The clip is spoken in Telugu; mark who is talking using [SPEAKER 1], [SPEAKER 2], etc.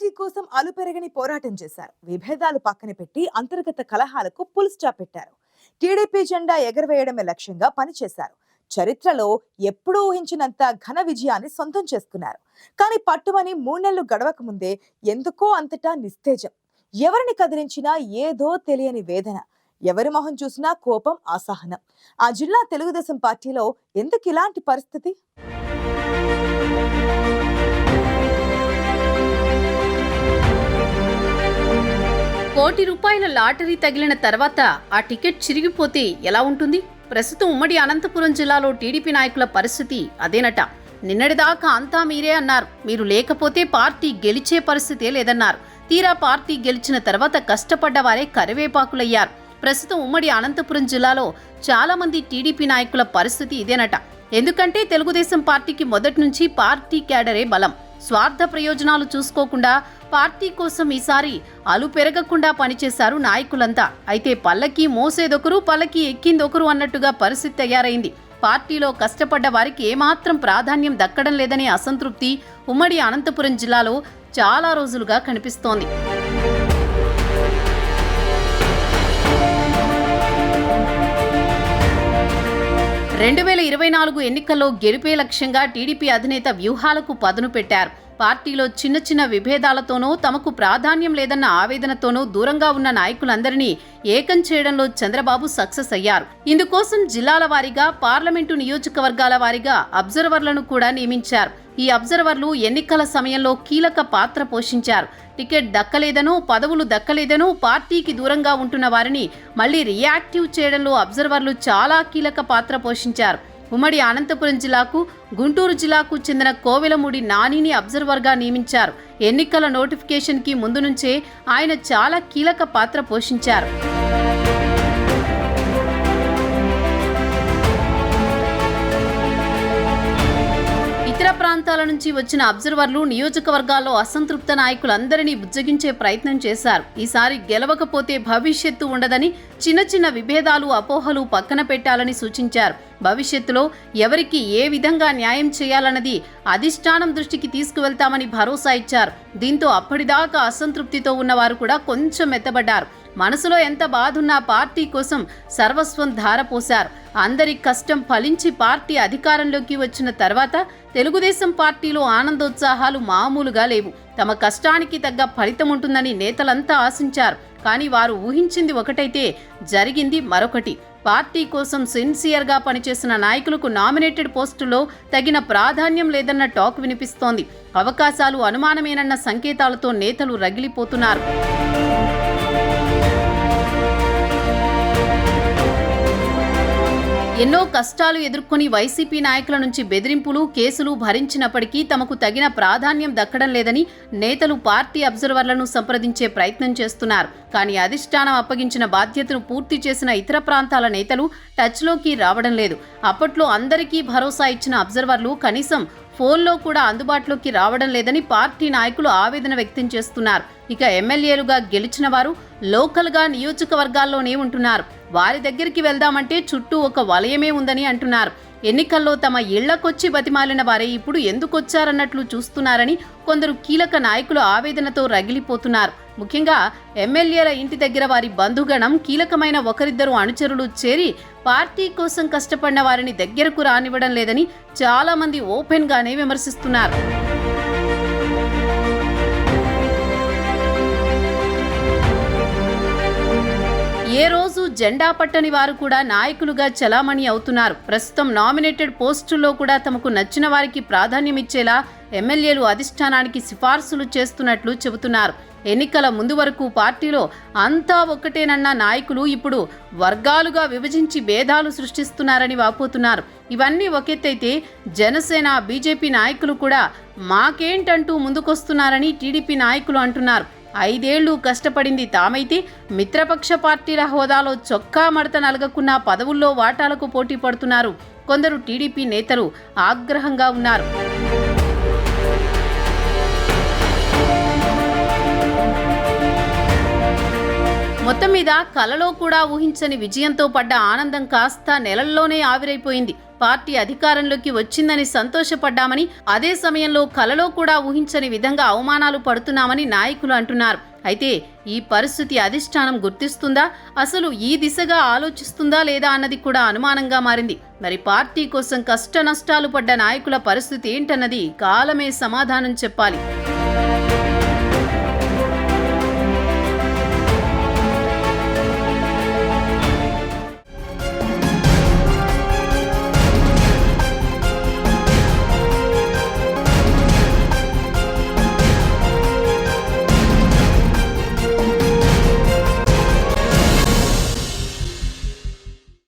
[SPEAKER 1] పార్టీ కోసం అలుపెరగని పోరాటం చేశారు. విభేదాలు పక్కన పెట్టి అంతర్గత కలహాలకు పుల్ స్టాప్ పెట్టారు. టీడీపీ జెండా ఎగరవేయడమే లక్ష్యంగా పనిచేశారు. చరిత్రలో ఎప్పుడూ ఊహించినంత ఘన విజయాన్ని సొంతం చేసుకున్నారు. కానీ పట్టుమని మూడెళ్ళు గడవక ముందే ఎందుకో అంతటా నిస్తేజం. ఎవరిని కదిలించినా ఏదో తెలియని వేదన. ఎవరి మొహం చూసినా కోపం అసహనం. ఆ జిల్లా తెలుగుదేశం పార్టీలో ఎందుకు ఇలాంటి పరిస్థితి?
[SPEAKER 2] కోటి రూపాయల లాటరీ తగిలిన తర్వాత ఆ టికెట్ చిరిగిపోతే ఎలా ఉంటుంది? ప్రస్తుతం ఉమ్మడి అనంతపురం జిల్లాలో టీడీపీ నాయకుల పరిస్థితి అదేనట. నిన్నటిదాకా అంతా మీరే అన్నారు. మీరు లేకపోతే పార్టీ గెలిచే పరిస్థితే లేదన్నారు. తీరా పార్టీ గెలిచిన తర్వాత కష్టపడ్డ వారే కరివేపాకులయ్యారు. ప్రస్తుతం ఉమ్మడి అనంతపురం జిల్లాలో చాలా మంది టీడీపీ నాయకుల పరిస్థితి ఇదేనట. ఎందుకంటే తెలుగుదేశం పార్టీకి మొదటి నుంచి పార్టీ క్యాడరే బలం. స్వార్థ ప్రయోజనాలు చూసుకోకుండా పార్టీ కోసం ఈసారి అలు పెరగకుండా పనిచేశారు నాయకులంతా. అయితే పల్లకి మోసేదొకరు పల్లకి ఎక్కిందొకరు అన్నట్టుగా పరిస్థితి తయారైంది. పార్టీలో కష్టపడ్డ వారికి ఏమాత్రం ప్రాధాన్యం దక్కడం లేదనే అసంతృప్తి ఉమ్మడి అనంతపురం జిల్లాలో చాలా రోజులుగా కనిపిస్తోంది. రెండు వేల ఇరవై నాలుగు ఎన్నికల్లో గెలిపే లక్ష్యంగా టీడీపీ అధినేత వ్యూహాలకు పదును పెట్టారు. పార్టీలో చిన్న చిన్న విభేదాలతోనూ తమకు ప్రాధాన్యం లేదన్న ఆవేదనతోనూ దూరంగా ఉన్న నాయకులందరినీ ఏకం చేయడంలో చంద్రబాబు సక్సెస్ అయ్యారు. ఇందుకోసం జిల్లాల వారీగా పార్లమెంటు నియోజకవర్గాల వారీగా అబ్జర్వర్లను కూడా నియమించారు. ఈ అబ్జర్వర్లు ఎన్నికల సమయంలో కీలక పాత్ర పోషించారు. టికెట్ దక్కలేదనో పదవులు దక్కలేదనో పార్టీకి దూరంగా ఉంటున్న వారిని మళ్ళీ రియాక్టివ్ చేయడంలో అబ్జర్వర్లు చాలా కీలక పాత్ర పోషించారు. ఉమ్మడి అనంతపురం జిల్లాకు గుంటూరు జిల్లాకు చెందిన కోవెలమూడి నానిని అబ్జర్వర్గా నియమించారు. ఎన్నికల నోటిఫికేషన్కి ముందు నుంచే ఆయన చాలా కీలక పాత్ర పోషించారు. ఇతర ప్రాంతాల నుంచి వచ్చిన అబ్జర్వర్లు నియోజకవర్గాల్లో అసంతృప్త నాయకులందరినీ బుజ్జగించే ప్రయత్నం చేశారు. ఈసారి గెలవకపోతే భవిష్యత్తు ఉండదని చిన్న చిన్న విభేదాలు అపోహలు పక్కన పెట్టాలని సూచించారు. భవిష్యత్తులో ఎవరికి ఏ విధంగా న్యాయం చేయాలన్నది అధిష్టానం దృష్టికి తీసుకువెళ్తామని భరోసా ఇచ్చారు. దీంతో అప్పటిదాకా అసంతృప్తితో ఉన్నవారు కూడా కొంచెం మెత్తబడ్డారు మనసులో ఎంత బాధున్నా పార్టీ కోసం సర్వస్వం ధారపోశారు. అందరి కష్టం ఫలించి పార్టీ అధికారంలోకి వచ్చిన తర్వాత తెలుగుదేశం పార్టీలో ఆనందోత్సాహాలు మామూలుగా లేవు. తమ కష్టానికి తగ్గ ఫలితం ఉంటుందని నేతలంతా ఆశించారు. కానీ వారు ఊహించింది ఒకటైతే జరిగింది మరొకటి. పార్టీ కోసం సిన్సియర్గా పనిచేసిన నాయకులకు నామినేటెడ్ పోస్టులో తగిన ప్రాధాన్యం లేదన్న టాక్ వినిపిస్తోంది. అవకాశాలు అనుమానమేనన్న సంకేతాలతో నేతలు రగిలిపోతున్నారు. ఎన్నో కష్టాలు ఎదుర్కొని వైసీపీ నాయకుల నుంచి బెదిరింపులు కేసులు భరించినప్పటికీ తమకు తగిన ప్రాధాన్యం దక్కడం లేదని నేతలు పార్టీ అబ్జర్వర్లను సంప్రదించే ప్రయత్నం చేస్తున్నారు. కానీ అధిష్టానం అప్పగించిన బాధ్యతను పూర్తి చేసిన ఇతర ప్రాంతాల నేతలు టచ్లోకి రావడం లేదు. అప్పట్లో అందరికీ భరోసా ఇచ్చిన అబ్జర్వర్లు కనీసం ఫోన్లో కూడా అందుబాటులోకి రావడం లేదని పార్టీ నాయకులు ఆవేదన వ్యక్తం చేస్తున్నారు. ఇక ఎమ్మెల్యేలుగా గెలిచిన వారు లోకల్గా నియోజకవర్గాల్లోనే ఉంటున్నారు. వారి దగ్గరికి వెళ్దామంటే చుట్టూ ఒక వలయమే ఉందని అంటున్నారు. ఎన్నికల్లో తమ ఇళ్ళకొచ్చి బతిమాలిన వారే ఇప్పుడు ఎందుకొచ్చారన్నట్లు చూస్తున్నారని కొందరు కీలక నాయకులు ఆవేదనతో రగిలిపోతున్నారు. ముఖ్యంగా ఎమ్మెల్యేల ఇంటి దగ్గర వారి బంధుగణం కీలకమైన ఒకరిద్దరు అనుచరులు చేరి పార్టీ కోసం కష్టపడిన వారిని దగ్గరకు రానివ్వడం లేదని చాలామంది ఓపెన్గానే విమర్శిస్తున్నారు. ఏ రోజు జెండా పట్టని వారు కూడా నాయకులుగా చలామణి అవుతున్నారు. ప్రస్తుతం నామినేటెడ్ పోస్టుల్లో కూడా తమకు నచ్చిన వారికి ప్రాధాన్యం ఇచ్చేలా ఎమ్మెల్యేలు అధిష్టానానికి సిఫార్సులు చేస్తున్నట్లు చెబుతున్నారు. ఎన్నికల ముందు వరకు పార్టీలో అంతా ఒక్కటేనన్న నాయకులు ఇప్పుడు వర్గాలుగా విభజించి భేదాలు సృష్టిస్తున్నారని వాపోతున్నారు. ఇవన్నీ ఒకెత్తైతే జనసేన బీజేపీ నాయకులు కూడా మాకేంటంటూ ముందుకొస్తున్నారని టీడీపీ నాయకులు అంటున్నారు. ఐదేళ్ళు కష్టపడింది తామైతే మిత్రపక్ష పార్టీల హోదాలో చొక్కా మడత నలగకున్న పదవుల్లో వాటాలకు పోటీ పడుతున్నారు. కొందరు టీడీపీ నేతలు ఆగ్రహంగా ఉన్నారు. మొత్తం మీద కలలో కూడా ఊహించని విజయంతో పడ్డ ఆనందం కాస్త నెలల్లోనే ఆవిరైపోయింది. పార్టీ అధికారంలోకి వచ్చిందని సంతోషపడ్డామని అదే సమయంలో కలలో కూడా ఊహించని విధంగా అవమానాలు పడుతున్నామని నాయకులు అంటున్నారు. అయితే ఈ పరిస్థితి అధిష్టానం గుర్తిస్తుందా? అసలు ఈ దిశగా ఆలోచిస్తుందా లేదా అన్నది కూడా అనుమానంగా మారింది. మరి పార్టీ కోసం కష్ట నష్టాలు పడ్డ నాయకుల పరిస్థితి ఏంటన్నది కాలమే సమాధానం చెప్పాలి.